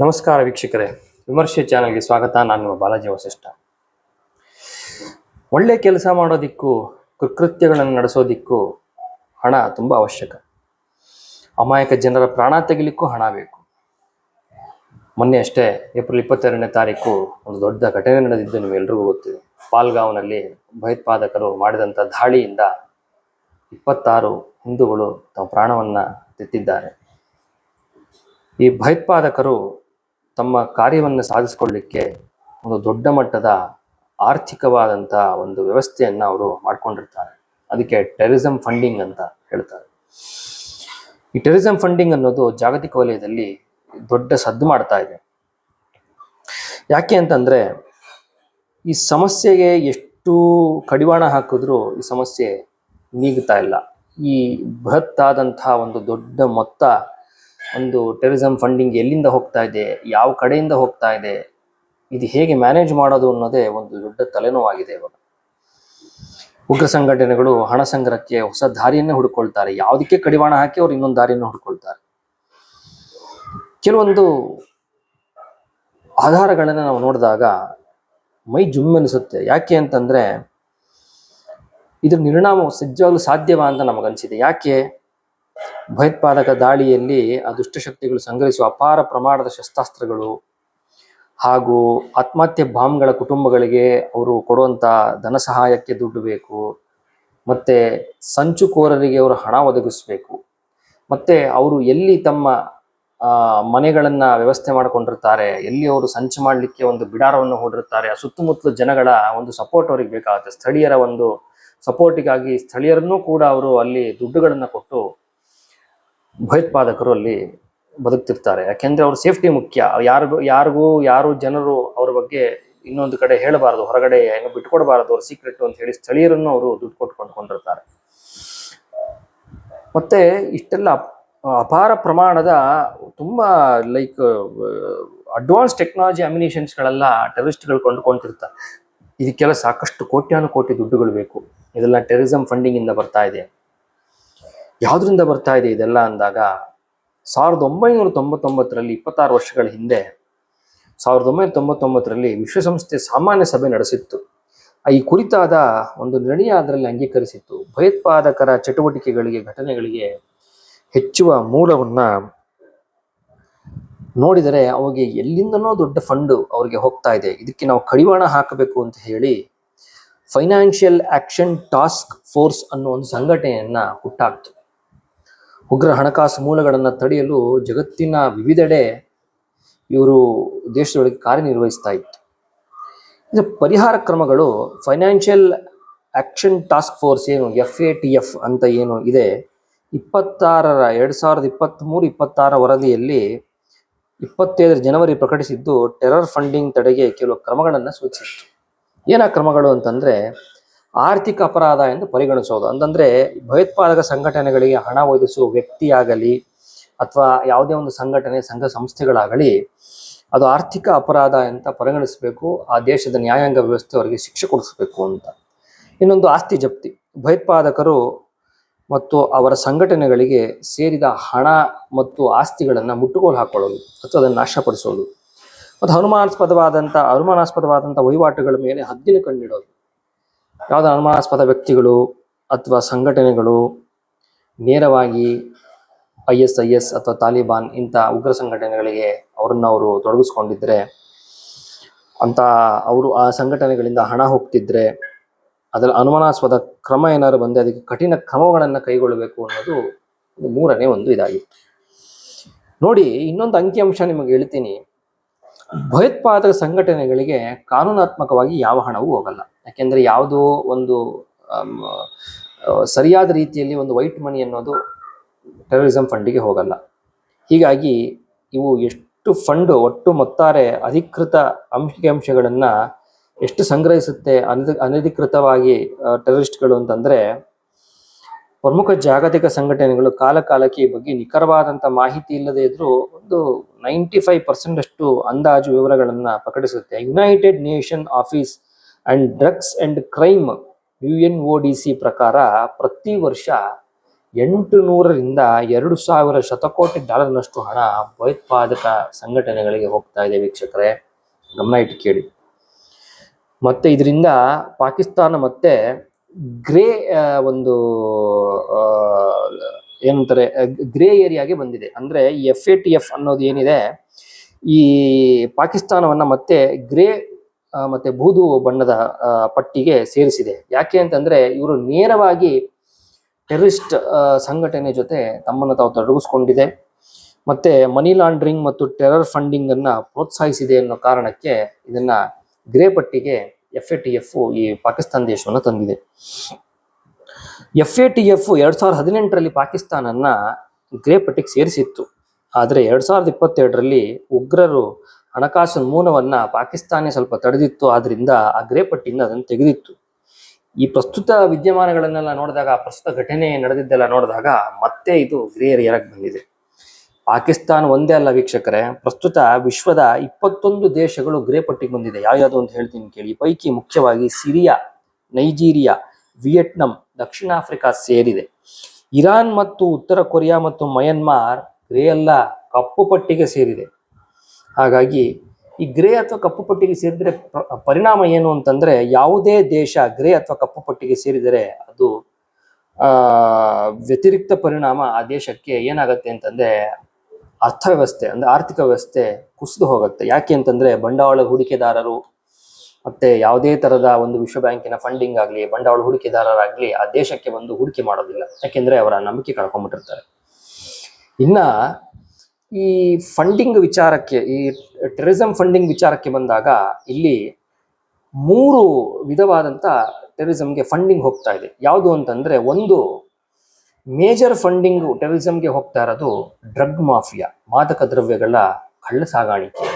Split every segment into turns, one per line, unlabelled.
ನಮಸ್ಕಾರ ವೀಕ್ಷಕರೇ. ವಿಮರ್ಶೆ ಚಾನಲ್ಗೆ ಸ್ವಾಗತ. ನಾನು ಬಾಲಾಜಿ ವಸಿಷ್ಠ. ಒಳ್ಳೆ ಕೆಲಸ ಮಾಡೋದಿಕ್ಕೂ ಕೃಕೃತ್ಯಗಳನ್ನು ನಡೆಸೋದಿಕ್ಕೂ ಹಣ ತುಂಬ ಅವಶ್ಯಕ. ಅಮಾಯಕ ಜನರ ಪ್ರಾಣ ತೆಗಿಲಿಕ್ಕೂ ಹಣ ಬೇಕು. ಮೊನ್ನೆ ಅಷ್ಟೇ, ಏಪ್ರಿಲ್ ಇಪ್ಪತ್ತೆರಡನೇ ತಾರೀಕು ಒಂದು ದೊಡ್ಡ ಘಟನೆ ನಡೆದಿದ್ದು ನಿಮ್ಗೆಲ್ರಿಗೂ ಗೊತ್ತಿದೆ ಪಾಲ್ಗಾವ್ನಲ್ಲಿ ಭಯೋತ್ಪಾದಕರು ಮಾಡಿದಂಥ ದಾಳಿಯಿಂದ ಇಪ್ಪತ್ತಾರು ಹಿಂದೂಗಳು ತಮ್ಮ ಪ್ರಾಣವನ್ನು ತೆತ್ತಿದ್ದಾರೆ. ಈ ಭಯೋತ್ಪಾದಕರು ತಮ್ಮ ಕಾರ್ಯವನ್ನು ಸಾಧಿಸಿಕೊಳ್ಳಿಕ್ಕೆ ಒಂದು ದೊಡ್ಡ ಮಟ್ಟದ ಆರ್ಥಿಕವಾದಂಥ ಒಂದು ವ್ಯವಸ್ಥೆಯನ್ನು ಅವರು ಮಾಡ್ಕೊಂಡಿರ್ತಾರೆ. ಅದಕ್ಕೆ ಟೆರರಿಸಂ ಫಂಡಿಂಗ್ ಅಂತ ಹೇಳ್ತಾರೆ. ಈ ಟೆರರಿಸಂ ಫಂಡಿಂಗ್ ಅನ್ನೋದು ಜಾಗತಿಕ ವಲಯದಲ್ಲಿ ದೊಡ್ಡ ಸದ್ದು ಮಾಡ್ತಾ ಇದೆ. ಯಾಕೆ ಅಂತಂದ್ರೆ ಈ ಸಮಸ್ಯೆಗೆ ಎಷ್ಟು ಕಡಿವಾಣ ಹಾಕಿದ್ರೂ ಈ ಸಮಸ್ಯೆ ನೀಗ್ತಾ ಇಲ್ಲ. ಈ ಬೃಹತ್ತಾದಂತಹ ಒಂದು ದೊಡ್ಡ ಮೊತ್ತ ಒಂದು ಟೆರರಿಸಂ ಫಂಡಿಂಗ್ ಎಲ್ಲಿಂದ ಹೋಗ್ತಾ ಇದೆ, ಯಾವ ಕಡೆಯಿಂದ ಹೋಗ್ತಾ ಇದೆ, ಇದು ಹೇಗೆ ಮ್ಯಾನೇಜ್ ಮಾಡೋದು ಅನ್ನೋದೇ ಒಂದು ದೊಡ್ಡ ತಲೆನೋವಾಗಿದೆ ಇವಾಗ. ಉಗ್ರ ಸಂಘಟನೆಗಳು ಹಣ ಸಂಗ್ರಹಕ್ಕೆ ಹೊಸ ದಾರಿಯನ್ನೇ ಹುಡ್ಕೊಳ್ತಾರೆ. ಯಾವುದಕ್ಕೆ ಕಡಿವಾಣ ಹಾಕಿ ಅವ್ರು ಇನ್ನೊಂದು ದಾರಿಯನ್ನು ಹುಡ್ಕೊಳ್ತಾರೆ. ಕೆಲವೊಂದು ಆಧಾರಗಳನ್ನು ನಾವು ನೋಡಿದಾಗ ಮೈ ಜುಮ್ ಅನಿಸುತ್ತೆ ಯಾಕೆ ಅಂತಂದ್ರೆ ಇದ್ರ ನಿರ್ಣಾಮ ಸಜ್ಜಾಗಲು ಸಾಧ್ಯವಾ ಅಂತ ನಮಗನ್ಸಿದೆ. ಯಾಕೆ? ಭಯೋತ್ಪಾದಕ ದಾಳಿಯಲ್ಲಿ ಆ ದುಷ್ಟಶಕ್ತಿಗಳು ಸಂಗ್ರಹಿಸುವ ಅಪಾರ ಪ್ರಮಾಣದ ಶಸ್ತ್ರಾಸ್ತ್ರಗಳು ಹಾಗೂ ಆತ್ಮಹತ್ಯೆ ಬಾಂಬ್ಗಳ ಕುಟುಂಬಗಳಿಗೆ ಅವರು ಕೊಡುವಂಥ ಧನ ಸಹಾಯಕ್ಕೆ ದುಡ್ಡು ಬೇಕು. ಮತ್ತು ಸಂಚುಕೋರರಿಗೆ ಅವರು ಹಣ ಒದಗಿಸಬೇಕು. ಮತ್ತು ಅವರು ಎಲ್ಲಿ ತಮ್ಮ ಮನೆಗಳನ್ನು ವ್ಯವಸ್ಥೆ ಮಾಡಿಕೊಂಡಿರ್ತಾರೆ, ಎಲ್ಲಿ ಅವರು ಸಂಚು ಮಾಡಲಿಕ್ಕೆ ಒಂದು ಬಿಡಾರವನ್ನು ಹೂಡಿರ್ತಾರೆ ಆ ಸುತ್ತಮುತ್ತಲ ಜನಗಳ ಒಂದು ಸಪೋರ್ಟ್ ಅವರಿಗೆ ಬೇಕಾಗುತ್ತೆ. ಸ್ಥಳೀಯರ ಒಂದು ಸಪೋರ್ಟಿಗಾಗಿ ಸ್ಥಳೀಯರನ್ನೂ ಕೂಡ ಅವರು ಅಲ್ಲಿ ದುಡ್ಡುಗಳನ್ನು ಕೊಟ್ಟು ಭಯೋತ್ಪಾದಕರು ಅಲ್ಲಿ ಬದುಕ್ತಿರ್ತಾರೆ. ಯಾಕೆಂದ್ರೆ ಅವ್ರ ಸೇಫ್ಟಿ ಮುಖ್ಯ. ಯಾರಿಗೂ ಯಾರಿಗೂ, ಯಾರು ಜನರು ಅವ್ರ ಬಗ್ಗೆ ಇನ್ನೊಂದು ಕಡೆ ಹೇಳಬಾರದು. ಹೊರಗಡೆ ಏನು ಬಿಟ್ಕೊಡಬಾರದು. ಅವ್ರ ಸೀಕ್ರೆಟ್ ಅಂತ ಹೇಳಿ ಸ್ಥಳೀಯರನ್ನು ಅವರು ದುಡ್ಡು ಕೊಟ್ಟು ಕೊಂಡ್ಕೊಂಡಿರ್ತಾರೆ ಮತ್ತೆ ಇಷ್ಟೆಲ್ಲ ಅಪಾರ ಪ್ರಮಾಣದ ತುಂಬಾ ಲೈಕ್ ಅಡ್ವಾನ್ಸ್ ಟೆಕ್ನಾಲಜಿ ಅಮ್ಯುನಿಷನ್ಸ್ಗಳೆಲ್ಲ ಟೆರರಿಸ್ಟ್ಗಳು ಕೊಂಡ್ಕೊಂತಿರ್ತಾರೆ ಇದಕ್ಕೆಲ್ಲ ಸಾಕಷ್ಟು ಕೋಟ್ಯಾನು ಕೋಟಿ ದುಡ್ಡುಗಳು ಬೇಕು. ಇದೆಲ್ಲ ಟೆರರಿಸಮ್ ಫಂಡಿಂಗ್ ಇಂದ ಬರ್ತಾ ಇದೆ. ಯಾವ್ದ್ರಿಂದ ಬರ್ತಾ ಇದೆ ಇದೆಲ್ಲ ಅಂದಾಗ ಸಾವಿರದ ಒಂಬೈನೂರ ತೊಂಬತ್ತೊಂಬತ್ತರಲ್ಲಿ ಇಪ್ಪತ್ತಾರು ವರ್ಷಗಳ ಹಿಂದೆ ಸಾವಿರದ ಒಂಬೈನೂರ ತೊಂಬತ್ತೊಂಬತ್ತರಲ್ಲಿ ವಿಶ್ವಸಂಸ್ಥೆ ಸಾಮಾನ್ಯ ಸಭೆ ನಡೆಸಿತ್ತು. ಈ ಕುರಿತಾದ ಒಂದು ನಿರ್ಣಯ ಅದರಲ್ಲಿ ಅಂಗೀಕರಿಸಿತ್ತು. ಭಯೋತ್ಪಾದಕರ ಚಟುವಟಿಕೆಗಳಿಗೆ, ಘಟನೆಗಳಿಗೆ ಹೆಚ್ಚುವ ಮೂಲವನ್ನ ನೋಡಿದರೆ ಅವರಿಗೆ ಎಲ್ಲಿಂದನೋ ದೊಡ್ಡ ಫಂಡು ಅವ್ರಿಗೆ ಹೋಗ್ತಾ ಇದೆ. ಇದಕ್ಕೆ ನಾವು ಕಡಿವಾಣ ಹಾಕಬೇಕು ಅಂತ ಹೇಳಿ ಫೈನಾನ್ಷಿಯಲ್ ಆಕ್ಷನ್ ಟಾಸ್ಕ್ ಫೋರ್ಸ್ ಅನ್ನೋ ಒಂದು ಸಂಘಟನೆಯನ್ನ ಹುಟ್ಟಾಕ್ತು. ಉಗ್ರ ಹಣಕಾಸು ಮೂಲಗಳನ್ನು ತಡೆಯಲು ಜಗತ್ತಿನ ವಿವಿಧೆಡೆ ಇವರು ದೇಶದೊಳಗೆ ಕಾರ್ಯನಿರ್ವಹಿಸ್ತಾ ಇತ್ತು. ಇದು ಪರಿಹಾರ ಕ್ರಮಗಳು ಫೈನಾನ್ಷಿಯಲ್ ಆಕ್ಷನ್ ಟಾಸ್ಕ್ ಫೋರ್ಸ್ ಏನು, ಎಫ್ ಎ ಟಿ ಎಫ್ ಅಂತ ಏನು ಇದೆ, ಇಪ್ಪತ್ತಾರರ, ಎರಡು ಸಾವಿರದ ಇಪ್ಪತ್ತ್ಮೂರು ಇಪ್ಪತ್ತಾರ ವರದಿಯಲ್ಲಿ ಇಪ್ಪತ್ತೈದರ ಜನವರಿ ಪ್ರಕಟಿಸಿದ್ದು ಟೆರರ್ ಫಂಡಿಂಗ್ ತಡೆಗೆ ಕೆಲವು ಕ್ರಮಗಳನ್ನು ಸೂಚಿಸಿತ್ತು. ಏನ ಕ್ರಮಗಳು ಅಂತಂದ್ರೆ ಆರ್ಥಿಕ ಅಪರಾಧ ಎಂದು ಪರಿಗಣಿಸೋದು. ಅಂತಂದ್ರೆ ಭಯೋತ್ಪಾದಕ ಸಂಘಟನೆಗಳಿಗೆ ಹಣ ಒದಗಿಸುವ ವ್ಯಕ್ತಿಯಾಗಲಿ ಅಥವಾ ಯಾವುದೇ ಒಂದು ಸಂಘಟನೆ, ಸಂಘ ಸಂಸ್ಥೆಗಳಾಗಲಿ ಅದು ಆರ್ಥಿಕ ಅಪರಾಧ ಅಂತ ಪರಿಗಣಿಸಬೇಕು, ಆ ದೇಶದ ನ್ಯಾಯಾಂಗ ವ್ಯವಸ್ಥೆ ಅವರಿಗೆ ಶಿಕ್ಷೆ ಕೊಡಿಸಬೇಕು ಅಂತ. ಇನ್ನೊಂದು ಆಸ್ತಿ ಜಪ್ತಿ. ಭಯೋತ್ಪಾದಕರು ಮತ್ತು ಅವರ ಸಂಘಟನೆಗಳಿಗೆ ಸೇರಿದ ಹಣ ಮತ್ತು ಆಸ್ತಿಗಳನ್ನು ಮುಟ್ಟುಗೋಲು ಹಾಕೊಳ್ಳೋದು ಅಥವಾ ಅದನ್ನು ನಾಶಪಡಿಸೋದು. ಮತ್ತು ಅನುಮಾನಾಸ್ಪದವಾದಂಥ ಅನುಮಾನಾಸ್ಪದವಾದಂಥ ವಹಿವಾಟುಗಳ ಮೇಲೆ ಹದ್ದಿನ ಕಣ್ಣಿಡೋದು. ಯಾವುದೇ ಅನುಮಾನಾಸ್ಪದ ವ್ಯಕ್ತಿಗಳು ಅಥವಾ ಸಂಘಟನೆಗಳು ನೇರವಾಗಿ ಐ ಎಸ್ ಐ ಎಸ್ ಅಥವಾ ತಾಲಿಬಾನ್ ಇಂಥ ಉಗ್ರ ಸಂಘಟನೆಗಳಿಗೆ ಅವರನ್ನು ಅವರು ತೊಡಗಿಸ್ಕೊಂಡಿದ್ರೆ, ಅಂತ ಅವರು ಆ ಸಂಘಟನೆಗಳಿಂದ ಹಣ ಹೋಗ್ತಿದ್ರೆ ಅದರ ಅನುಮಾನಾಸ್ಪದ ಕ್ರಮ ಏನಾದ್ರು ಬಂದರೆ ಅದಕ್ಕೆ ಕಠಿಣ ಕ್ರಮಗಳನ್ನು ಕೈಗೊಳ್ಳಬೇಕು ಅನ್ನೋದು ಮೂರನೇ ಒಂದು ಇದಾಗಿತ್ತು. ನೋಡಿ, ಇನ್ನೊಂದು ಅಂಕಿಅಂಶ ನಿಮಗೆ ಹೇಳ್ತೀನಿ. ಭಯೋತ್ಪಾದಕ ಸಂಘಟನೆಗಳಿಗೆ ಕಾನೂನಾತ್ಮಕವಾಗಿ ಯಾವ ಹಣವೂ ಹೋಗಲ್ಲ. ಯಾಕೆಂದ್ರೆ ಯಾವುದೋ ಒಂದು ಸರಿಯಾದ ರೀತಿಯಲ್ಲಿ ಒಂದು ವೈಟ್ ಮನಿ ಅನ್ನೋದು ಟೆರರಿಸಂ ಫಂಡಿಗೆ ಹೋಗಲ್ಲ. ಹೀಗಾಗಿ ಇವು ಎಷ್ಟು ಫಂಡ್ ಒಟ್ಟು ಮೊತ್ತಾರೆ ಅಧಿಕೃತ ಅಂಕಿಅಂಶಗಳನ್ನ ಎಷ್ಟು ಸಂಗ್ರಹಿಸುತ್ತೆ ಅನಧಿ ಅನಧಿಕೃತವಾಗಿ ಟೆರರಿಸ್ಟ್ಗಳು ಅಂತಂದ್ರೆ ಪ್ರಮುಖ ಜಾಗತಿಕ ಸಂಘಟನೆಗಳು ಕಾಲಕಾಲಕ್ಕೆ ಈ ಬಗ್ಗೆ ನಿಖರವಾದಂಥ ಮಾಹಿತಿ ಇಲ್ಲದೆ ಇದ್ರೂ ಒಂದು ನೈಂಟಿ ಫೈವ್ ಪರ್ಸೆಂಟ್ ಅಷ್ಟು ಅಂದಾಜು ವಿವರಗಳನ್ನು ಪ್ರಕಟಿಸುತ್ತೆ. United Nation office and drugs and crime U N O D C ಪ್ರಕಾರ ಪ್ರತಿ ವರ್ಷ ಎಂಟು ನೂರರಿಂದ ಎರಡು ಸಾವಿರ ಶತಕೋಟಿ ಡಾಲರ್ನಷ್ಟು ಹಣ ಭಯೋತ್ಪಾದಕ ಸಂಘಟನೆಗಳಿಗೆ ಹೋಗ್ತಾ ಇದೆ ವೀಕ್ಷಕರೇ. ಗಮನ ಇಟ್ಟು ಕೇಳಿ. ಮತ್ತೆ ಇದರಿಂದ ಪಾಕಿಸ್ತಾನ ಮತ್ತೆ ಗ್ರೇ ಒಂದು ಏನಂತಾರೆ ಗ್ರೇ ಏರಿಯಾಗೆ ಬಂದಿದೆ. ಅಂದ್ರೆ ಎಫ್ ಎ ಟಿ ಎಫ್ ಅನ್ನೋದು ಏನಿದೆ, ಈ ಪಾಕಿಸ್ತಾನವನ್ನ ಮತ್ತೆ ಗ್ರೇ ಮತ್ತೆ ಬೂದು ಬಣ್ಣದ ಪಟ್ಟಿಗೆ ಸೇರಿಸಿದೆ. ಯಾಕೆ ಅಂತಂದ್ರೆ ಇವರು ನೇರವಾಗಿ ಟೆರರಿಸ್ಟ್ ಸಂಘಟನೆ ಜೊತೆ ತಮ್ಮನ್ನು ತಾವು ತೊಡಗಿಸ್ಕೊಂಡಿದೆ. ಮತ್ತೆ ಮನಿ ಲಾಂಡ್ರಿಂಗ್ ಮತ್ತು ಟೆರರ್ ಫಂಡಿಂಗ್ ಅನ್ನ ಪ್ರೋತ್ಸಾಹಿಸಿದೆ ಅನ್ನೋ ಕಾರಣಕ್ಕೆ ಇದನ್ನ ಗ್ರೇ ಪಟ್ಟಿಗೆ ಎಫ್ ಎ ಟಿ ಎಫ್ ಈ ಪಾಕಿಸ್ತಾನ ದೇಶವನ್ನು ತಂದಿದೆ. ಎಫ್ ಎ ಟಿ ಎಫ್ ಎರಡ್ ಸಾವಿರದ ಹದಿನೆಂಟರಲ್ಲಿ ಪಾಕಿಸ್ತಾನನ್ನ ಗ್ರೇ ಪಟ್ಟಿಗೆ ಸೇರಿಸಿತ್ತು. ಆದರೆ ಎರಡ್ ಸಾವಿರದ ಇಪ್ಪತ್ತೆರಡರಲ್ಲಿ ಉಗ್ರರು ಹಣಕಾಸು ಮೂಲವನ್ನ ಪಾಕಿಸ್ತಾನ ಸ್ವಲ್ಪ ತಡೆದಿತ್ತು. ಆದ್ರಿಂದ ಆ ಗ್ರೇ ಪಟ್ಟಿಯಿಂದ ಅದನ್ನು ತೆಗೆದಿತ್ತು. ಈ ಪ್ರಸ್ತುತ ವಿದ್ಯಮಾನಗಳನ್ನೆಲ್ಲ ನೋಡಿದಾಗ ಪ್ರಸ್ತುತ ಘಟನೆ ನಡೆದಿದ್ದೆಲ್ಲ ನೋಡಿದಾಗ ಮತ್ತೆ ಇದು ಗ್ರೇ ಬಂದಿದೆ. ಪಾಕಿಸ್ತಾನ ಒಂದೇ ಅಲ್ಲ ವೀಕ್ಷಕರೇ. ಪ್ರಸ್ತುತ ವಿಶ್ವದ ಇಪ್ಪತ್ತೊಂದು ದೇಶಗಳು ಗ್ರೇ ಪಟ್ಟಿಗೆ ಬಂದಿದೆ. ಯಾವ್ಯಾವುದು ಅಂತ ಹೇಳ್ತೀನಿ ಕೇಳಿ. ಪೈಕಿ ಮುಖ್ಯವಾಗಿ ಸಿರಿಯಾ, ನೈಜೀರಿಯಾ, ವಿಯೆಟ್ನಾಂ, ದಕ್ಷಿಣ ಆಫ್ರಿಕಾ ಸೇರಿದೆ. ಇರಾನ್ ಮತ್ತು ಉತ್ತರ ಕೊರಿಯಾ ಮತ್ತು ಮಯನ್ಮಾರ್ ಗ್ರೇ ಅಲ್ಲ, ಕಪ್ಪು ಪಟ್ಟಿಗೆ ಸೇರಿದೆ. ಹಾಗಾಗಿ ಈ ಗ್ರೇ ಅಥವಾ ಕಪ್ಪು ಪಟ್ಟಿಗೆ ಸೇರಿದ್ರೆ ಪರಿಣಾಮ ಏನು ಅಂತಂದ್ರೆ ಯಾವುದೇ ದೇಶ ಗ್ರೇ ಅಥವಾ ಕಪ್ಪು ಪಟ್ಟಿಗೆ ಸೇರಿದರೆ ಅದು ವ್ಯತಿರಿಕ್ತ ಪರಿಣಾಮ ಆ ದೇಶಕ್ಕೆ ಏನಾಗತ್ತೆ ಅಂತಂದ್ರೆ ಅರ್ಥವ್ಯವಸ್ಥೆ, ಅಂದ್ರೆ ಆರ್ಥಿಕ ವ್ಯವಸ್ಥೆ ಕುಸಿದು ಹೋಗುತ್ತೆ. ಯಾಕೆ ಅಂತಂದ್ರೆ ಬಂಡವಾಳ ಹೂಡಿಕೆದಾರರು ಮತ್ತೆ ಯಾವುದೇ ತರದ ಒಂದು ವಿಶ್ವ ಬ್ಯಾಂಕಿನ ಫಂಡಿಂಗ್ ಆಗಲಿ, ಬಂಡವಾಳ ಹೂಡಿಕೆದಾರರಾಗಲಿ ಆ ದೇಶಕ್ಕೆ ಬಂದು ಹೂಡಿಕೆ ಮಾಡೋದಿಲ್ಲ. ಯಾಕೆಂದ್ರೆ ಅವರ ನಂಬಿಕೆ ಕಳ್ಕೊಂಡ್ಬಿಟ್ಟಿರ್ತಾರೆ ಇನ್ನ ಈ ಫಂಡಿಂಗ್ ವಿಚಾರಕ್ಕೆ, ಈ ಟೆರರಿಸಂ ಫಂಡಿಂಗ್ ವಿಚಾರಕ್ಕೆ ಬಂದಾಗ ಇಲ್ಲಿ ಮೂರು ವಿಧವಾದಂತ ಟೆರಿಸಂಗೆ ಫಂಡಿಂಗ್ ಹೋಗ್ತಾ ಇದೆ. ಯಾವುದು ಅಂತಂದ್ರೆ ಒಂದು ಮೇಜರ್ ಫಂಡಿಂಗ್ ಟೆರರಿಸಂಗೆ ಹೋಗ್ತಾ ಇರೋದು ಡ್ರಗ್ ಮಾಫಿಯಾ, ಮಾದಕ ದ್ರವ್ಯಗಳ ಕಳ್ಳ ಸಾಗಾಣಿಕೆ.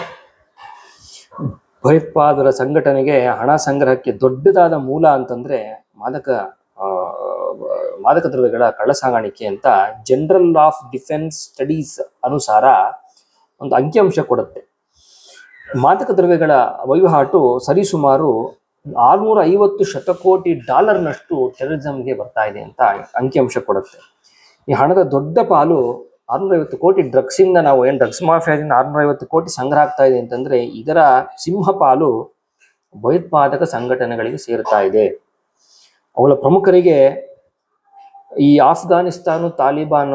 ಭಯೋತ್ಪಾದರ ಸಂಘಟನೆಗೆ ಹಣ ಸಂಗ್ರಹಕ್ಕೆ ದೊಡ್ಡದಾದ ಮೂಲ ಅಂತಂದ್ರೆ ಮಾದಕ ಮಾದಕ ದ್ರವ್ಯಗಳ ಕಳ್ಳ ಸಾಗಾಣಿಕೆ ಅಂತ ಜನರಲ್ ಆಫ್ ಡಿಫೆನ್ಸ್ ಸ್ಟಡೀಸ್ ಅನುಸಾರ ಒಂದು ಅಂಕಿಅಂಶ ಕೊಡುತ್ತೆ. ಮಾದಕ ದ್ರವ್ಯಗಳ ವಹಿವಾಟು ಸರಿಸುಮಾರು ಆರ್ನೂರ ಐವತ್ತು ಶತಕೋಟಿ ಡಾಲರ್ನಷ್ಟು ಟೆರರಿಸಮ್ಗೆ ಬರ್ತಾ ಇದೆ ಅಂತ ಅಂಕಿಅಂಶ ಕೊಡುತ್ತೆ. ಈ ಹಣದ ದೊಡ್ಡ ಪಾಲು ಆರ್ನೂರ ಐವತ್ತು ಕೋಟಿ ಡ್ರಗ್ಸ್ ಇಂದ ನಾವು ಏನು ಡ್ರಗ್ಸ್ ಮಾಫಿಯಾದಿಂದ ಆರ್ನೂರ ಐವತ್ತು ಕೋಟಿ ಸಂಗ್ರಹ ಆಗ್ತಾ ಇದೆ ಅಂತಂದ್ರೆ ಇದರ ಸಿಂಹ ಪಾಲು ಭಯೋತ್ಪಾದಕ ಸಂಘಟನೆಗಳಿಗೆ ಸೇರ್ತಾ ಇದೆ. ಅವಳ ಪ್ರಮುಖರಿಗೆ ಈ ಆಫ್ಘಾನಿಸ್ತಾನು, ತಾಲಿಬಾನ್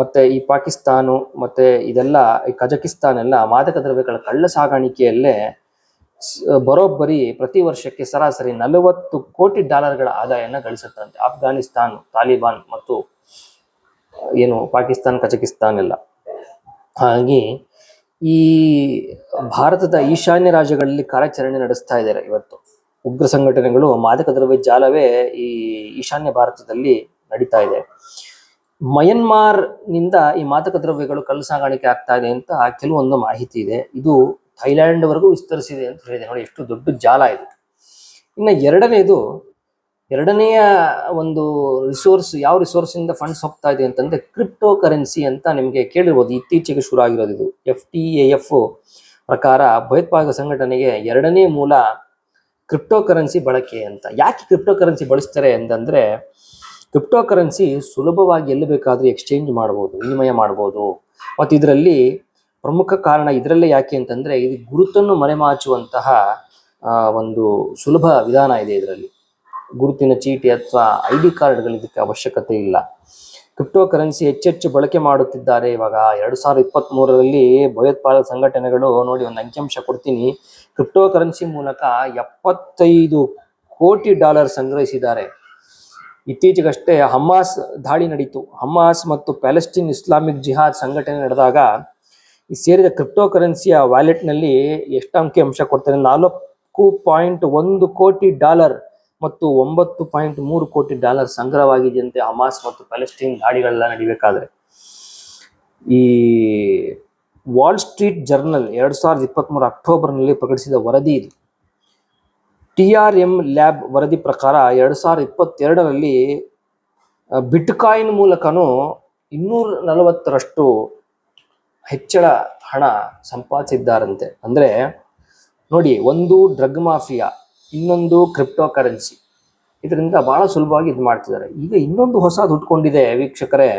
ಮತ್ತೆ ಈ ಪಾಕಿಸ್ತಾನು ಮತ್ತೆ ಇದೆಲ್ಲ ಈ ಕಜಕಿಸ್ತಾನ್ ಎಲ್ಲ ಮಾದಕ ದ್ರವ್ಯಗಳ ಕಳ್ಳ ಸಾಗಾಣಿಕೆಯಲ್ಲೇ ಬರೋಬ್ಬರಿ ಪ್ರತಿ ವರ್ಷಕ್ಕೆ ಸರಾಸರಿ ನಲವತ್ತು ಕೋಟಿ ಡಾಲರ್ಗಳ ಆದಾಯನ ಗಳಿಸುತ್ತಂತೆ. ಆಫ್ಘಾನಿಸ್ತಾನ್, ತಾಲಿಬಾನ್ ಮತ್ತು ಏನು ಪಾಕಿಸ್ತಾನ್, ಕಜಕಿಸ್ತಾನ್ ಎಲ್ಲ. ಹಾಗಾಗಿ ಈ ಭಾರತದ ಈಶಾನ್ಯ ರಾಜ್ಯಗಳಲ್ಲಿ ಕಾರ್ಯಾಚರಣೆ ನಡೆಸ್ತಾ ಇದ್ದಾರೆ ಇವತ್ತು. ಉಗ್ರ ಸಂಘಟನೆಗಳು, ಮಾದಕ ದ್ರವ್ಯ ಜಾಲವೇ ಈ ಈಶಾನ್ಯ ಭಾರತದಲ್ಲಿ ನಡೀತಾ ಇದೆ. ಮಯನ್ಮಾರ್ನಿಂದ ಈ ಮಾದಕ ದ್ರವ್ಯಗಳು ಕಲ್ಲು ಸಾಗಾಣಿಕೆ ಆಗ್ತಾ ಇದೆ ಅಂತ ಕೆಲವೊಂದು ಮಾಹಿತಿ ಇದೆ. ಇದು ಥೈಲ್ಯಾಂಡ್ ವರೆಗೂ ವಿಸ್ತರಿಸಿದೆ ಅಂತ ಹೇಳಿದೆ. ನೋಡಿ, ಎಷ್ಟು ದೊಡ್ಡ ಜಾಲ ಇದು. ಇನ್ನು ಎರಡನೇದು, ಎರಡನೆಯ ಒಂದು ರಿಸೋರ್ಸ್ ಯಾವ ರಿಸೋರ್ಸಿಂದ ಫಂಡ್ಸ್ ಹೋಗ್ತಾ ಇದೆ ಅಂತಂದ್ರೆ ಕ್ರಿಪ್ಟೋ ಕರೆನ್ಸಿ ಅಂತ ನಿಮಗೆ ಕೇಳಿರ್ಬೋದು. ಇತ್ತೀಚೆಗೆ ಶುರು ಆಗಿರೋದು ಇದು. ಎಫ್ ಟಿ ಎಫ್ ಪ್ರಕಾರ ಭಯೋತ್ಪಾದಕ ಸಂಘಟನೆಗೆ ಎರಡನೇ ಮೂಲ ಕ್ರಿಪ್ಟೋ ಕರೆನ್ಸಿ ಬಳಕೆ ಅಂತ. ಯಾಕೆ ಕ್ರಿಪ್ಟೋ ಕರೆನ್ಸಿ ಬಳಸ್ತಾರೆ ಅಂತಂದ್ರೆ ಕ್ರಿಪ್ಟೋ ಕರೆನ್ಸಿ ಸುಲಭವಾಗಿ ಎಲ್ಲಿ ಬೇಕಾದ್ರೂ ಎಕ್ಸ್ಚೇಂಜ್ ಮಾಡ್ಬೋದು, ವಿನಿಮಯ ಮಾಡ್ಬೋದು. ಮತ್ತು ಇದರಲ್ಲಿ ಪ್ರಮುಖ ಕಾರಣ ಇದರಲ್ಲೇ ಯಾಕೆ ಅಂತಂದ್ರೆ ಇದು ಗುರುತನ್ನು ಮರೆಮಾಚುವಂತಹ ಒಂದು ಸುಲಭ ವಿಧಾನ ಇದೆ ಇದರಲ್ಲಿ. ಗುರುತಿನ ಚೀಟಿ ಅಥವಾ ಐ ಡಿ ಕಾರ್ಡ್ಗಳು ಇದಕ್ಕೆ ಅವಶ್ಯಕತೆ ಇಲ್ಲ. ಕ್ರಿಪ್ಟೋ ಕರೆನ್ಸಿ ಹೆಚ್ಚೆಚ್ಚು ಬಳಕೆ ಮಾಡುತ್ತಿದ್ದಾರೆ. ಇವಾಗ ಎರಡು ಸಾವಿರದ ಇಪ್ಪತ್ತ್ ಮೂರರಲ್ಲಿ ಭಯೋತ್ಪಾದಕ ಸಂಘಟನೆಗಳು, ನೋಡಿ ಒಂದು ಅಂಕಿಅಂಶ ಕೊಡ್ತೀನಿ. ಕ್ರಿಪ್ಟೋ ಕರೆನ್ಸಿ ಮೂಲಕ ಎಪ್ಪತ್ತೈದು ಕೋಟಿ ಡಾಲರ್ ಸಂಗ್ರಹಿಸಿದ್ದಾರೆ. ಇತ್ತೀಚೆಗಷ್ಟೇ ಹಮಾಸ್ ದಾಳಿ ನಡೀತು. ಹಮಾಸ್ ಮತ್ತು ಪ್ಯಾಲೆಸ್ಟೀನ್ ಇಸ್ಲಾಮಿಕ್ ಜಿಹಾದ್ ಸಂಘಟನೆ ನಡೆದಾಗ ಈ ಸೇರಿದ ಕ್ರಿಪ್ಟೋ ಕರೆನ್ಸಿಯ ವ್ಯಾಲೆಟ್ನಲ್ಲಿ ಎಷ್ಟು ಅಂಕಿ ಅಂಶ ಕೊಡ್ತಾರೆ? ನಾಲ್ಕು ಪಾಯಿಂಟ್ ಒಂದು ಕೋಟಿ ಡಾಲರ್ ಮತ್ತು ಒಂಬತ್ತು ಪಾಯಿಂಟ್ ಮೂರು ಕೋಟಿ ಡಾಲರ್ ಸಂಗ್ರಹವಾಗಿದೆಯಂತೆ ಹಮಾಸ್ ಮತ್ತು ಪ್ಯಾಲೆಸ್ಟೀನ್ ದಾಳಿಗಳೆಲ್ಲ ನಡಿಬೇಕಾದ್ರೆ. ಈ ವಾಲ್ ಸ್ಟ್ರೀಟ್ ಜರ್ನಲ್ ಎರಡ್ ಸಾವಿರದ ಇಪ್ಪತ್ತ್ಮೂರು ಅಕ್ಟೋಬರ್ನಲ್ಲಿ ಪ್ರಕಟಿಸಿದ ವರದಿ ಇದು. ಟಿ ಆರ್ ಎಂ ಲ್ಯಾಬ್ ವರದಿ ಪ್ರಕಾರ ಎರಡ್ ಸಾವಿರದ ಇಪ್ಪತ್ತೆರಡರಲ್ಲಿ ಬಿಟ್ಕಾಯಿನ್ ಮೂಲಕನೂ ಇನ್ನೂರ ನಲವತ್ತರಷ್ಟು ಹೆಚ್ಚಳ ಹಣ ಸಂಪಾದಿಸಿದ್ದಾರಂತೆ. ಅಂದ್ರೆ ನೋಡಿ, ಒಂದು ಡ್ರಗ್ ಮಾಫಿಯಾ, ಇನ್ನೊಂದು ಕ್ರಿಪ್ಟೋ ಕರೆನ್ಸಿ ಇದರಿಂದ ಬಹಳ ಸುಲಭವಾಗಿ ಇದು ಮಾಡ್ತಿದ್ದಾರೆ. ಈಗ ಇನ್ನೊಂದು ಹೊಸದು ಹುಟ್ಕೊಂಡಿದೆ ವೀಕ್ಷಕರೇ.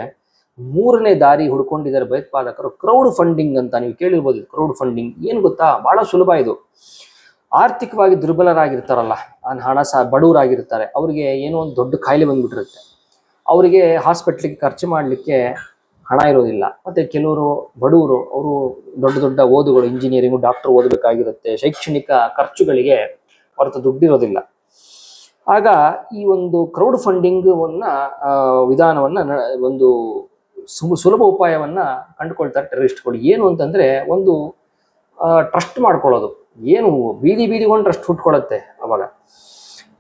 ಮೂರನೇ ದಾರಿ ಹುಡ್ಕೊಂಡಿದ್ದಾರೆ ಭಯೋತ್ಪಾದಕರು ಕ್ರೌಡ್ ಫಂಡಿಂಗ್ ಅಂತ ನೀವು ಕೇಳಿರ್ಬೋದು ಕ್ರೌಡ್ ಫಂಡಿಂಗ್ ಏನು ಗೊತ್ತಾ? ಬಹಳ ಸುಲಭ ಇದು. ಆರ್ಥಿಕವಾಗಿ ದುರ್ಬಲರಾಗಿರ್ತಾರಲ್ಲ ಹಣ ಸಹ ಬಡವರಾಗಿರ್ತಾರೆ. ಅವರಿಗೆ ಏನೋ ಒಂದು ದೊಡ್ಡ ಕಾಯಿಲೆ ಬಂದ್ಬಿಟ್ಟಿರುತ್ತೆ. ಅವರಿಗೆ ಹಾಸ್ಪಿಟ್ಲಿಗೆ ಖರ್ಚು ಮಾಡಲಿಕ್ಕೆ ಹಣ ಇರೋದಿಲ್ಲ. ಮತ್ತೆ ಕೆಲವರು ಬಡವರು, ಅವರು ದೊಡ್ಡ ದೊಡ್ಡ ಓದುಗಳು ಇಂಜಿನಿಯರಿಂಗು ಡಾಕ್ಟರ್ ಓದಬೇಕಾಗಿರುತ್ತೆ. ಶೈಕ್ಷಣಿಕ ಖರ್ಚುಗಳಿಗೆ ಹೊರತು ದುಡ್ಡಿರೋದಿಲ್ಲ. ಆಗ ಈ ಒಂದು ಕ್ರೌಡ್ ಫಂಡಿಂಗ್ವನ್ನ ವಿಧಾನವನ್ನು ಒಂದು ಸು- ಸುಲಭ ಉಪಾಯವನ್ನ ಕಂಡುಕೊಳ್ತಾರೆ ಟೆರರಿಸ್ಟ್ಗಳು ಏನು ಅಂತಂದ್ರೆ ಒಂದು ಟ್ರಸ್ಟ್ ಮಾಡ್ಕೊಳ್ಳೋದು. ಏನು ಬೀದಿ ಬೀದಿಗೊಂಡು ಟ್ರಸ್ಟ್ ಹುಟ್ಕೊಳ್ಳುತ್ತೆ ಅವಾಗ.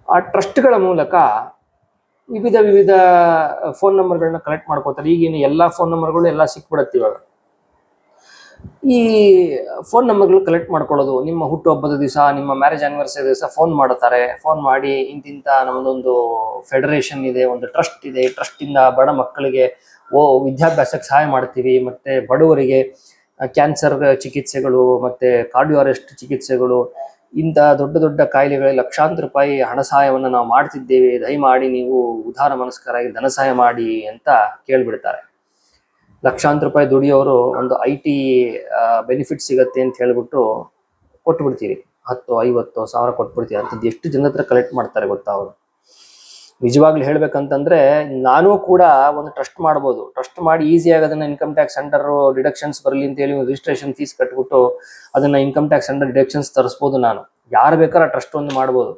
ಆ ಟ್ರಸ್ಟ್ಗಳ ಮೂಲಕ ವಿವಿಧ ವಿವಿಧ ಫೋನ್ ನಂಬರ್ಗಳನ್ನ ಕಲೆಕ್ಟ್ ಮಾಡ್ಕೋತಾರೆ. ಈಗಿನ ಎಲ್ಲ ಫೋನ್ ನಂಬರ್ಗಳು ಎಲ್ಲ ಸಿಕ್ಬಿಡತ್ತೆ ಇವಾಗ. ಈ ಫೋನ್ ನಂಬರ್ಗಳು ಕಲೆಕ್ಟ್ ಮಾಡ್ಕೊಳ್ಳೋದು, ನಿಮ್ಮ ಹುಟ್ಟುಹಬ್ಬದ ದಿವಸ, ನಿಮ್ಮ ಮ್ಯಾರೇಜ್ ಆನಿವರ್ಸರಿ ದಿವಸ ಫೋನ್ ಮಾಡ್ತಾರೆ. ಫೋನ್ ಮಾಡಿ ಇಂತಿಂತ ನಮ್ಮದೊಂದು ಫೆಡರೇಷನ್ ಇದೆ, ಒಂದು ಟ್ರಸ್ಟ್ ಇದೆ. ಟ್ರಸ್ಟ್ ಇಂದ ಬಡ ಮಕ್ಕಳಿಗೆ ಓ, ವಿದ್ಯಾಭ್ಯಾಸಕ್ಕೆ ಸಹಾಯ ಮಾಡ್ತೀವಿ. ಮತ್ತೆ ಬಡವರಿಗೆ ಕ್ಯಾನ್ಸರ್ ಚಿಕಿತ್ಸೆಗಳು, ಮತ್ತೆ ಕಾರ್ಡಿಯೋ ಅರೆಸ್ಟ್ ಚಿಕಿತ್ಸೆಗಳು ಇಂಥ ದೊಡ್ಡ ದೊಡ್ಡ ಕಾಯಿಲೆಗಳ ಲಕ್ಷಾಂತರ ರೂಪಾಯಿ ಹಣ ಸಹಾಯವನ್ನು ನಾವು ಮಾಡ್ತಿದ್ದೇವೆ. ದಯಮಾಡಿ ನೀವು ಉದಾರ ಮನಸ್ಕರಾಗಿ ಧನ ಸಹಾಯ ಮಾಡಿ ಅಂತ ಕೇಳ್ಬಿಡ್ತಾರೆ. ಲಕ್ಷಾಂತರ ರೂಪಾಯಿ ದುಡಿಯೋರು ಒಂದು ಐ ಟಿ ಬೆನಿಫಿಟ್ ಸಿಗತ್ತೆ ಅಂತ ಹೇಳ್ಬಿಟ್ಟು ಕೊಟ್ಬಿಡ್ತೀವಿ ಹತ್ತು, ಐವತ್ತು ಸಾವಿರ ಕೊಟ್ಬಿಡ್ತೀವಿ ಅಂಥದ್ದು ಎಷ್ಟು ಜನ ಹತ್ರ ಕಲೆಕ್ಟ್ ಮಾಡ್ತಾರೆ ಗೊತ್ತಾ ಅವರು? ನಿಜವಾಗ್ಲೂ ಹೇಳ್ಬೇಕಂತಂದ್ರೆ, ನಾನು ಕೂಡ ಒಂದು ಟ್ರಸ್ಟ್ ಮಾಡ್ಬೋದು. ಟ್ರಸ್ಟ್ ಮಾಡಿ ಈಸಿಯಾಗಿ ಅದನ್ನ ಇನ್ಕಮ್ ಟ್ಯಾಕ್ಸ್ ಸೆಂಟರ್ ಡಿಡಕ್ಷನ್ಸ್ ಬರಲಿ ಅಂತ ಹೇಳಿ ರಿಜಿಸ್ಟ್ರೇಷನ್ ಫೀಸ್ ಕಟ್ಬಿಟ್ಟು ಅದನ್ನ ಇನ್ಕಮ್ ಟ್ಯಾಕ್ಸ್ ಸೆಂಟರ್ ಡಿಡಕ್ಷನ್ಸ್ ತರಿಸ್ಬೋದು ನಾನು. ಯಾರು ಬೇಕಾದ್ರೆ ಟ್ರಸ್ಟ್ ಒಂದು ಮಾಡ್ಬೋದು.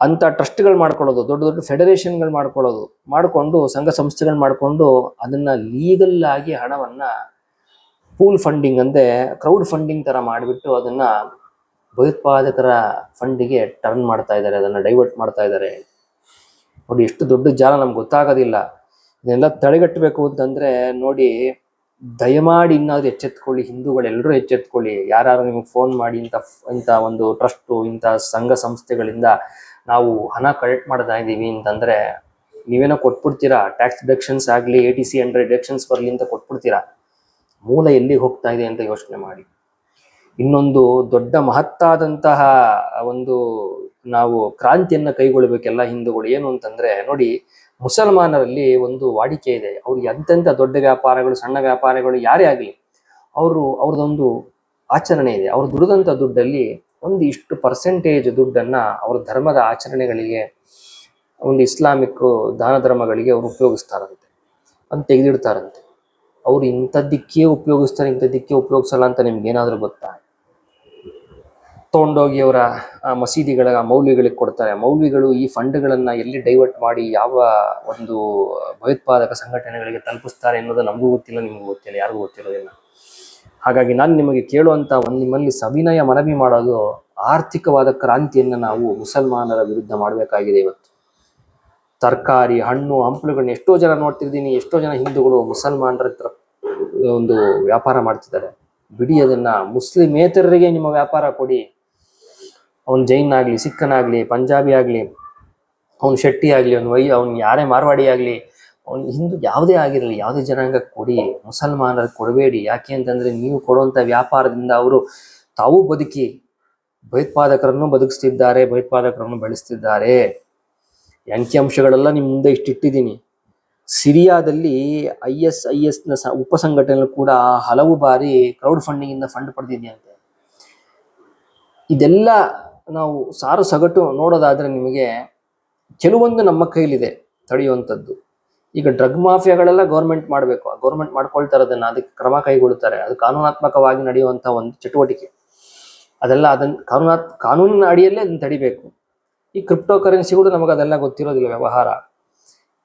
ಅಂತ ಟ್ರಸ್ಟ್ಗಳು ಮಾಡ್ಕೊಳ್ಳೋದು, ದೊಡ್ಡ ದೊಡ್ಡ ಫೆಡರೇಷನ್ಗಳು ಮಾಡ್ಕೊಳ್ಳೋದು, ಮಾಡಿಕೊಂಡು ಸಂಘ ಸಂಸ್ಥೆಗಳು ಮಾಡಿಕೊಂಡು ಅದನ್ನ ಲೀಗಲ್ ಆಗಿ ಹಣವನ್ನ ಪೂಲ್ ಫಂಡಿಂಗ್ ಅಂದ್ರೆ ಕ್ರೌಡ್ ಫಂಡಿಂಗ್ ತರ ಮಾಡಿಬಿಟ್ಟು ಅದನ್ನ ಭಯೋತ್ಪಾದಕರ ಫಂಡಿಗೆ ಟರ್ನ್ ಮಾಡ್ತಾ ಇದ್ದಾರೆ, ಅದನ್ನ ಡೈವರ್ಟ್ ಮಾಡ್ತಾ ಇದ್ದಾರೆ. ನೋಡಿ, ಎಷ್ಟು ದೊಡ್ಡ ಜಾಲ ನಮ್ಗೆ ಗೊತ್ತಾಗೋದಿಲ್ಲ. ಇದನ್ನೆಲ್ಲ ತಡೆಗಟ್ಟಬೇಕು ಅಂತಂದ್ರೆ ನೋಡಿ, ದಯಮಾಡಿ ಇನ್ನಾದ್ರೂ ಎಚ್ಚೆತ್ಕೊಳ್ಳಿ, ಹಿಂದೂಗಳೆಲ್ಲರೂ ಎಚ್ಚೆತ್ಕೊಳ್ಳಿ. ಯಾರು ನಿಮ್ಗೆ ಫೋನ್ ಮಾಡಿ ಇಂಥ ಇಂಥ ಒಂದು ಟ್ರಸ್ಟು ಇಂಥ ಸಂಘ ಸಂಸ್ಥೆಗಳಿಂದ ನಾವು ಹಣ ಕಲೆಕ್ಟ್ ಮಾಡ್ತಾ ಇದ್ದೀವಿ ಅಂತಂದ್ರೆ ನೀವೇನೋ ಕೊಟ್ಬಿಡ್ತೀರಾ? ಟ್ಯಾಕ್ಸ್ ಡಿಡಕ್ಷನ್ಸ್ ಆಗಲಿ A T C hundred deductions ಬರಲಿ ಅಂತ ಕೊಟ್ಬಿಡ್ತೀರಾ? ಮೂಲ ಎಲ್ಲಿಗೆ ಹೋಗ್ತಾ ಇದೆ ಅಂತ ಯೋಚನೆ ಮಾಡಿ. ಇನ್ನೊಂದು ದೊಡ್ಡ ಮಹತ್ತಾದಂತಹ ಒಂದು ನಾವು ಕ್ರಾಂತಿಯನ್ನ ಕೈಗೊಳ್ಳಬೇಕೆಲ್ಲ ಹಿಂದೂಗಳು ಏನು ಅಂತಂದ್ರೆ, ನೋಡಿ ಮುಸಲ್ಮಾನರಲ್ಲಿ ಒಂದು ವಾಡಿಕೆ ಇದೆ. ಅವ್ರು ಎಂತೆಂಥ ದೊಡ್ಡ ವ್ಯಾಪಾರಗಳು, ಸಣ್ಣ ವ್ಯಾಪಾರಗಳು, ಯಾರೇ ಆಗಲಿ, ಅವರು ಅವ್ರದ್ದೊಂದು ಆಚರಣೆ ಇದೆ. ಅವ್ರು ದುಡಿದಂಥ ದುಡ್ಡಲ್ಲಿ ಒಂದು ಇಷ್ಟು ಪರ್ಸೆಂಟೇಜ್ ದುಡ್ಡನ್ನ ಅವ್ರ ಧರ್ಮದ ಆಚರಣೆಗಳಿಗೆ, ಒಂದು ಇಸ್ಲಾಮಿಕ್ ದಾನ ಧರ್ಮಗಳಿಗೆ ಅವರು ಉಪಯೋಗಿಸ್ತಾರಂತೆ. ಅಂತ ತೆಗೆದಿಡ್ತಾರಂತೆ. ಅವ್ರು ಇಂಥದ್ದಕ್ಕೆ ಉಪಯೋಗಿಸ್ತಾರೆ, ಇಂಥದ್ದಕ್ಕೆ ಉಪಯೋಗಿಸಲ್ಲ ಅಂತ ನಿಮ್ಗೆ ಏನಾದರೂ ಗೊತ್ತಾ? ತಗೊಂಡೋಗಿ ಅವರ ಮಸೀದಿಗಳ ಮೌಲ್ಯಗಳಿಗೆ ಕೊಡ್ತಾರೆ. ಮೌಲ್ಯಗಳು ಈ ಫಂಡ್ಗಳನ್ನು ಎಲ್ಲಿ ಡೈವರ್ಟ್ ಮಾಡಿ ಯಾವ ಒಂದು ಭಯೋತ್ಪಾದಕ ಸಂಘಟನೆಗಳಿಗೆ ತಲುಪಿಸ್ತಾರೆ ಅನ್ನೋದು ನಮಗೂ ಗೊತ್ತಿಲ್ಲ, ನಿಮಗೂ ಗೊತ್ತಿಲ್ಲ, ಯಾರಿಗೂ ಗೊತ್ತಿರೋದಿಲ್ಲ. ಹಾಗಾಗಿ ನಾನು ನಿಮಗೆ ಕೇಳುವಂತ ಒಂದು ನಿಮ್ಮಲ್ಲಿ ಸವಿನಯ ಮನವಿ ಮಾಡೋದು ಆರ್ಥಿಕವಾದ ಕ್ರಾಂತಿಯನ್ನು ನಾವು ಮುಸಲ್ಮಾನರ ವಿರುದ್ಧ ಮಾಡಬೇಕಾಗಿದೆ ಇವತ್ತು. ತರಕಾರಿ, ಹಣ್ಣು, ಹಂಪಲುಗಳನ್ನ ಎಷ್ಟೋ ಜನ ನೋಡ್ತಿದ್ದೀನಿ ಎಷ್ಟೋ ಜನ ಹಿಂದೂಗಳು ಮುಸಲ್ಮಾನರ ಹತ್ರ ಒಂದು ವ್ಯಾಪಾರ ಮಾಡ್ತಿದ್ದಾರೆ. ಬಿಡಿ ಅದನ್ನ ಮುಸ್ಲಿಮೇತರರಿಗೆ ನಿಮ್ಮ ವ್ಯಾಪಾರ ಕೊಡಿ. ಅವನು ಜೈನ್ ಆಗಲಿ ಸಿಖ್ಖನಾಗ್ಲಿ ಪಂಜಾಬಿ ಆಗಲಿ, ಅವನು ಶೆಟ್ಟಿ ಆಗಲಿ, ಅವ್ನು ವೈ, ಅವ್ನು ಯಾರೇ ಮಾರ್ವಾಡಿ ಆಗಲಿ, ಅವ್ನು ಹಿಂದೂ ಯಾವುದೇ ಆಗಿರಲಿ, ಯಾವುದೇ ಜನಾಂಗ ಕೊಡಿ, ಮುಸಲ್ಮಾನರ ಕೊಡಬೇಡಿ. ಯಾಕೆ ಅಂತಂದರೆ ನೀವು ಕೊಡುವಂಥ ವ್ಯಾಪಾರದಿಂದ ಅವರು ತಾವು ಬದುಕಿ, ಭಯೋತ್ಪಾದಕರನ್ನು ಬದುಕಿಸ್ತಿದ್ದಾರೆ, ಭಯೋತ್ಪಾದಕರನ್ನು ಬೆಳೆಸ್ತಿದ್ದಾರೆ. ಅಂಕಿ ಅಂಕಿಅಂಶಗಳೆಲ್ಲ ನಿಮ್ಮ ಮುಂದೆ ಇಷ್ಟಿಟ್ಟಿದ್ದೀನಿ. ಸಿರಿಯಾದಲ್ಲಿ ಐ ಎಸ್ ಐ ಎಸ್ನ ಸ- ಉಪಸಂಘಟನೆಗಳು ಕೂಡ ಹಲವು ಬಾರಿ ಕ್ರೌಡ್ ಫಂಡಿಂಗ್ ಇಂದ ಫಂಡ್ ಪಡೆದಿದೆಯಂತೆ. ಇದೆಲ್ಲ ನಾವು ಸಾರು ಸಗಟು ನೋಡೋದಾದರೆ ನಿಮಗೆ ಕೆಲವೊಂದು ನಮ್ಮ ಕೈಲಿದೆ ತಡೆಯುವಂಥದ್ದು. ಈಗ ಡ್ರಗ್ ಮಾಫಿಯಾಗಳೆಲ್ಲ ಗೌರ್ಮೆಂಟ್ ಮಾಡಬೇಕು. ಗೌರ್ಮೆಂಟ್ ಮಾಡ್ಕೊಳ್ತಾರೆ ಅದನ್ನು ಅದಕ್ಕೆ ಕ್ರಮ ಕೈಗೊಳ್ಳುತ್ತಾರೆ. ಅದು ಕಾನೂನಾತ್ಮಕವಾಗಿ ನಡೆಯುವಂಥ ಒಂದು ಚಟುವಟಿಕೆ. ಅದೆಲ್ಲ ಅದನ್ನು ಕಾನೂನಾತ್ ಕಾನೂನಿನ ಅಡಿಯಲ್ಲೇ ಅದನ್ನು ತಡಿಬೇಕು. ಈ ಕ್ರಿಪ್ಟೋ ಕರೆನ್ಸಿಗಳು ನಮಗೆ ಅದೆಲ್ಲ ಗೊತ್ತಿರೋದಿಲ್ಲ ವ್ಯವಹಾರ.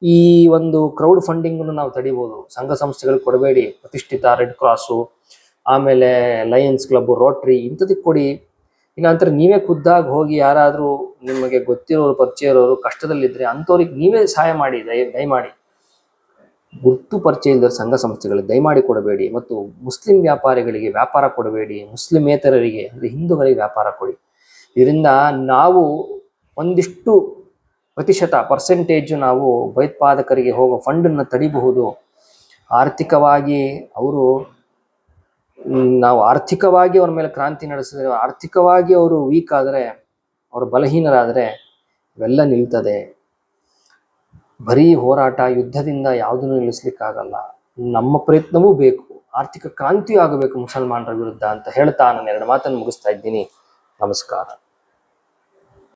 ಈ ಒಂದು ಕ್ರೌಡ್ ಫಂಡಿಂಗನ್ನು ನಾವು ತಡಿಬೋದು. ಸಂಘ ಸಂಸ್ಥೆಗಳು ಕೊಡಬೇಡಿ. ಪ್ರತಿಷ್ಠಿತ ರೆಡ್ ಕ್ರಾಸು ಆಮೇಲೆ ಲಯನ್ಸ್ ಕ್ಲಬ್ ರೋಟ್ರಿ ಇಂಥದಕ್ಕೆ ಕೊಡಿ. ಇಲ್ಲಾಂತರ ನೀವೇ ಖುದ್ದಾಗಿ ಹೋಗಿ ಯಾರಾದರೂ ನಿಮಗೆ ಗೊತ್ತಿರೋರು ಪರಿಚಯ ಇರೋರು ಕಷ್ಟದಲ್ಲಿದ್ದರೆ ಅಂಥವ್ರಿಗೆ ನೀವೇ ಸಹಾಯ ಮಾಡಿ, ದಯ, ದಯಮಾಡಿ. ಗುರ್ತು ಪರಿಚಯ ಇಲ್ಲದ ಸಂಘ ಸಂಸ್ಥೆಗಳಿಗೆ ದಯಮಾಡಿ ಕೊಡಬೇಡಿ. ಮತ್ತು ಮುಸ್ಲಿಂ ವ್ಯಾಪಾರಿಗಳಿಗೆ ವ್ಯಾಪಾರ ಕೊಡಬೇಡಿ. ಮುಸ್ಲಿಮೇತರರಿಗೆ, ಅಂದರೆ ಹಿಂದೂಗಳಿಗೆ ವ್ಯಾಪಾರ ಕೊಡಿ. ಇದರಿಂದ ನಾವು ಒಂದಿಷ್ಟು ಪ್ರತಿಶತ ಪರ್ಸೆಂಟೇಜು ನಾವು ಭಯೋತ್ಪಾದಕರಿಗೆ ಹೋಗೋ ಫಂಡನ್ನು ತಡಿಬಹುದು. ಆರ್ಥಿಕವಾಗಿ ಅವರು ನಾವು ಆರ್ಥಿಕವಾಗಿ ಅವ್ರ ಮೇಲೆ ಕ್ರಾಂತಿ ನಡೆಸಿದ್ರೆ, ಆರ್ಥಿಕವಾಗಿ ಅವರು ವೀಕ್ ಆದರೆ, ಅವರು ಬಲಹೀನರಾದರೆ ಇವೆಲ್ಲ ನಿಲ್ತದೆ. ಬರೀ ಹೋರಾಟ, ಯುದ್ಧದಿಂದ ಯಾವುದನ್ನು ನಿಲ್ಲಿಸ್ಲಿಕ್ಕಾಗಲ್ಲ. ನಮ್ಮ ಪ್ರಯತ್ನವೂ ಬೇಕು. ಆರ್ಥಿಕ ಕ್ರಾಂತಿಯೂ ಆಗಬೇಕು ಮುಸಲ್ಮಾನರ ವಿರುದ್ಧ ಅಂತ ಹೇಳ್ತಾ ನಾನು ಎರಡು ಮಾತನ್ನು ಮುಗಿಸ್ತಾ ಇದ್ದೀನಿ. ನಮಸ್ಕಾರ.